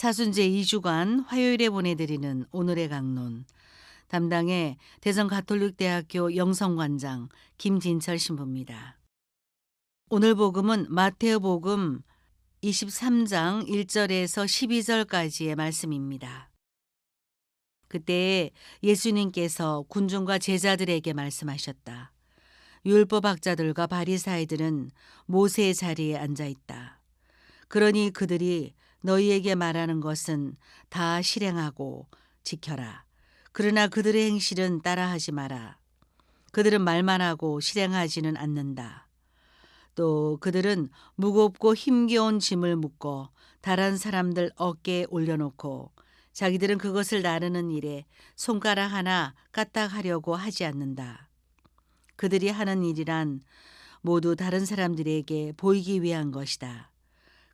사순제 2주간 화요일에 보내드리는 오늘의 강론. 담당의 대전 가톨릭대학교 영성관장 김진철 신부입니다. 오늘 복음은 마테오 복음 23장 1절에서 12절까지의 말씀입니다. 그때 예수님께서 군중과 제자들에게 말씀하셨다. 율법 학자들과 바리사이들은 모세의 자리에 앉아 있다. 그러니 그들이 너희에게 말하는 것은 다 실행하고 지켜라. 그러나 그들의 행실은 따라하지 마라. 그들은 말만 하고 실행하지는 않는다. 또 그들은 무겁고 힘겨운 짐을 묶어 다른 사람들 어깨에 올려놓고 자기들은 그것을 나르는 일에 손가락 하나 까딱하려고 하지 않는다. 그들이 하는 일이란 모두 다른 사람들에게 보이기 위한 것이다.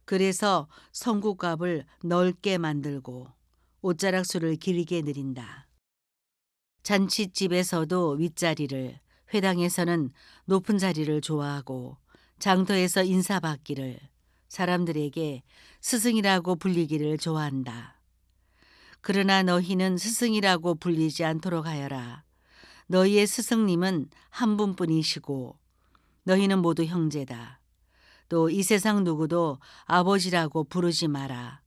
그래서 성구값을 넓게 만들고 옷자락 수를 길게 늘린다. 잔치집에서도 윗자리를, 회당에서는 높은 자리를 좋아하고 장터에서 인사받기를, 사람들에게 스승이라고 불리기를 좋아한다. 그러나 너희는 스승이라고 불리지 않도록 하여라. 너희의 스승님은 한 분뿐이시고 너희는 모두 형제다. 또 이 세상 누구도 아버지라고 부르지 마라.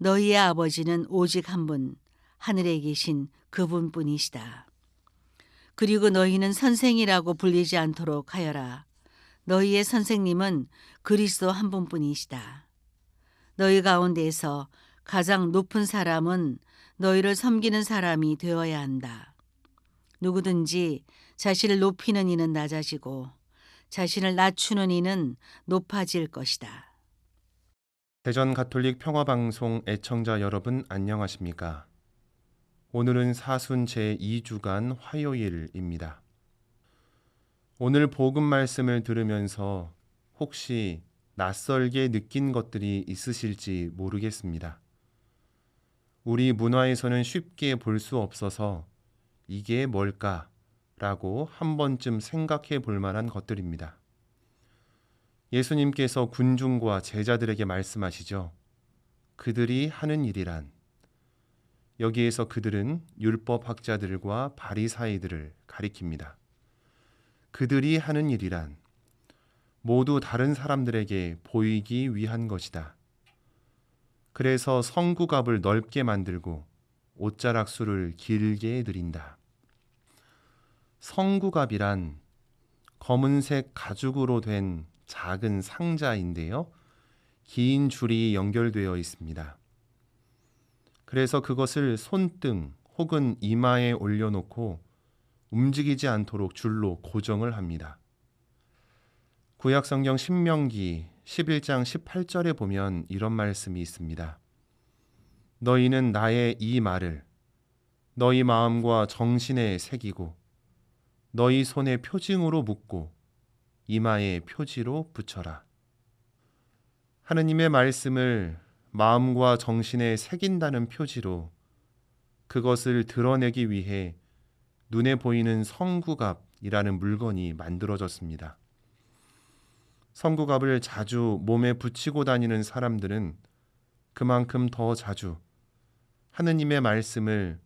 너희의 아버지는 오직 한 분, 하늘에 계신 그분뿐이시다. 그리고 너희는 선생이라고 불리지 않도록 하여라. 너희의 선생님은 그리스도 한 분뿐이시다. 너희 가운데에서 가장 높은 사람은 너희를 섬기는 사람이 되어야 한다. 누구든지 자신을 높이는 이는 낮아지고 자신을 낮추는 이는 높아질 것이다. 대전 가톨릭 평화방송 애청자 여러분 안녕하십니까? 오늘은 사순 제2주간 화요일입니다. 오늘 복음 말씀을 들으면서 혹시 낯설게 느낀 것들이 있으실지 모르겠습니다. 우리 문화에서는 쉽게 볼 수 없어서 이게 뭘까? 라고 한 번쯤 생각해 볼 만한 것들입니다. 예수님께서 군중과 제자들에게 말씀하시죠. 그들이 하는 일이란 여기에서 그들은 율법 학자들과 바리사이들을 가리킵니다. 그들이 하는 일이란 모두 다른 사람들에게 보이기 위한 것이다. 그래서 성구갑을 넓게 만들고 옷자락 수를 길게 늘린다. 성구갑이란 검은색 가죽으로 된 작은 상자인데요. 긴 줄이 연결되어 있습니다. 그래서 그것을 손등 혹은 이마에 올려놓고 움직이지 않도록 줄로 고정을 합니다. 구약성경 신명기 11장 18절에 보면 이런 말씀이 있습니다. 너희는 나의 이 말을 너희 마음과 정신에 새기고 너희 손에 표징으로 묶고 이마에 표지로 붙여라. 하느님의 말씀을 마음과 정신에 새긴다는 표지로 그것을 드러내기 위해 눈에 보이는 성구갑이라는 물건이 만들어졌습니다. 성구갑을 자주 몸에 붙이고 다니는 사람들은 그만큼 더 자주 하느님의 말씀을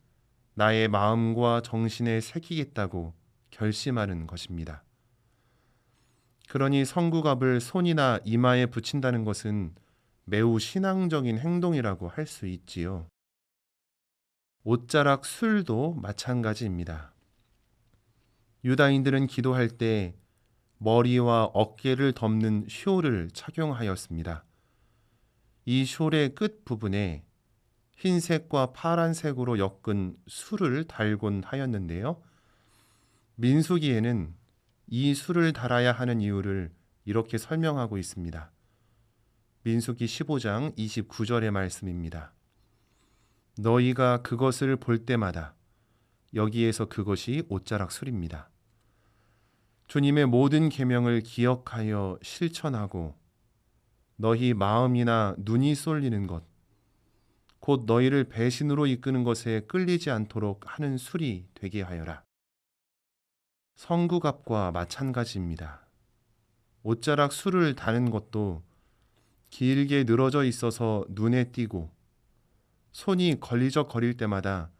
나의 마음과 정신에 새기겠다고 결심하는 것입니다. 그러니 성구갑을 손이나 이마에 붙인다는 것은 매우 신앙적인 행동이라고 할 수 있지요. 옷자락 술도 마찬가지입니다. 유다인들은 기도할 때 머리와 어깨를 덮는 쇼를 착용하였습니다. 이 숄의 끝 부분에 흰색과 파란색으로 엮은 술을 달곤 하였는데요. 민수기에는 이 술을 달아야 하는 이유를 이렇게 설명하고 있습니다. 민수기 15장 29절의 말씀입니다. 너희가 그것을 볼 때마다 여기에서 그것이 옷자락 술입니다. 주님의 모든 계명을 기억하여 실천하고 너희 마음이나 눈이 쏠리는 것, 곧 너희를 배신으로 이끄는 것에 끌리지 않도록 하는 술이 되게 하여라. 성구갑과 마찬가지입니다. 옷자락 술을 다는 것도 길게 늘어져 있어서 눈에 띄고 손이 걸리적거릴 때마다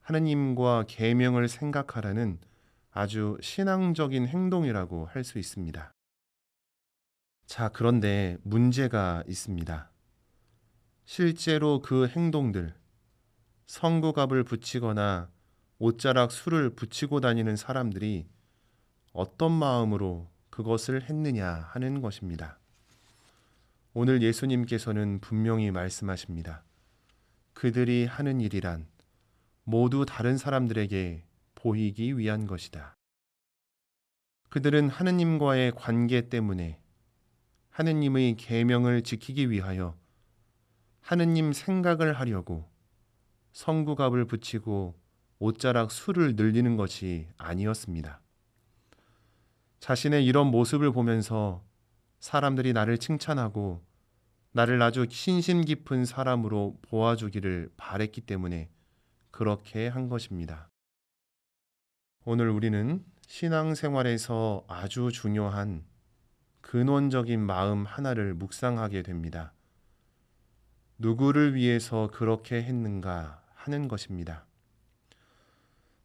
하느님과 계명을 생각하라는 아주 신앙적인 행동이라고 할 수 있습니다. 자, 그런데 문제가 있습니다. 실제로 그 행동들, 성구갑을 붙이거나 옷자락 술을 붙이고 다니는 사람들이 어떤 마음으로 그것을 했느냐 하는 것입니다. 오늘 예수님께서는 분명히 말씀하십니다. 그들이 하는 일이란 모두 다른 사람들에게 보이기 위한 것이다. 그들은 하느님과의 관계 때문에 하느님의 계명을 지키기 위하여 하느님 생각을 하려고 성구갑을 붙이고 옷자락 술을 늘리는 것이 아니었습니다. 자신의 이런 모습을 보면서 사람들이 나를 칭찬하고 나를 아주 신심 깊은 사람으로 보아주기를 바랬기 때문에 그렇게 한 것입니다. 오늘 우리는 신앙생활에서 아주 중요한 근원적인 마음 하나를 묵상하게 됩니다. 누구를 위해서 그렇게 했는가 하는 것입니다.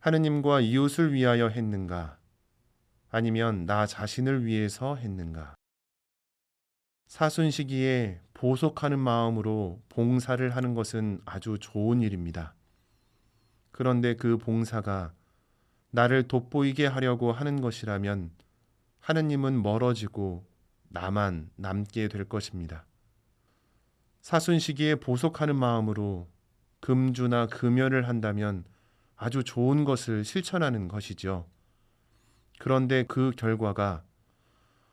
하느님과 이웃을 위하여 했는가? 아니면 나 자신을 위해서 했는가? 사순 시기에 보속하는 마음으로 봉사를 하는 것은 아주 좋은 일입니다. 그런데 그 봉사가 나를 돋보이게 하려고 하는 것이라면 하느님은 멀어지고 나만 남게 될 것입니다. 사순 시기에 보속하는 마음으로 금주나 금연을 한다면 아주 좋은 것을 실천하는 것이죠. 그런데 그 결과가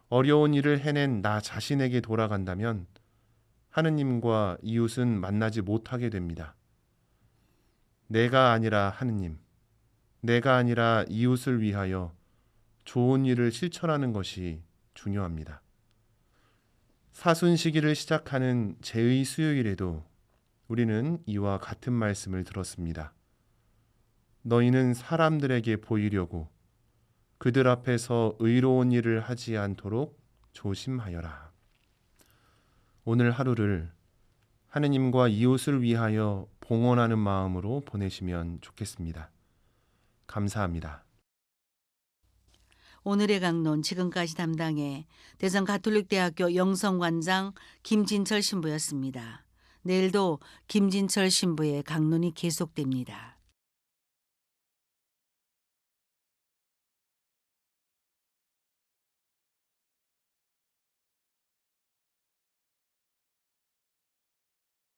어려운 일을 해낸 나 자신에게 돌아간다면 하느님과 이웃은 만나지 못하게 됩니다. 내가 아니라 하느님, 내가 아니라 이웃을 위하여 좋은 일을 실천하는 것이 중요합니다. 사순 시기를 시작하는 제의 수요일에도 우리는 이와 같은 말씀을 들었습니다. 너희는 사람들에게 보이려고 그들 앞에서 의로운 일을 하지 않도록 조심하여라. 오늘 하루를 하느님과 이웃을 위하여 봉헌하는 마음으로 보내시면 좋겠습니다. 감사합니다. 오늘의 강론 지금까지 담당해 대전 가톨릭대학교 영성관장 김진철 신부였습니다. 내일도 김진철 신부의 강론이 계속됩니다.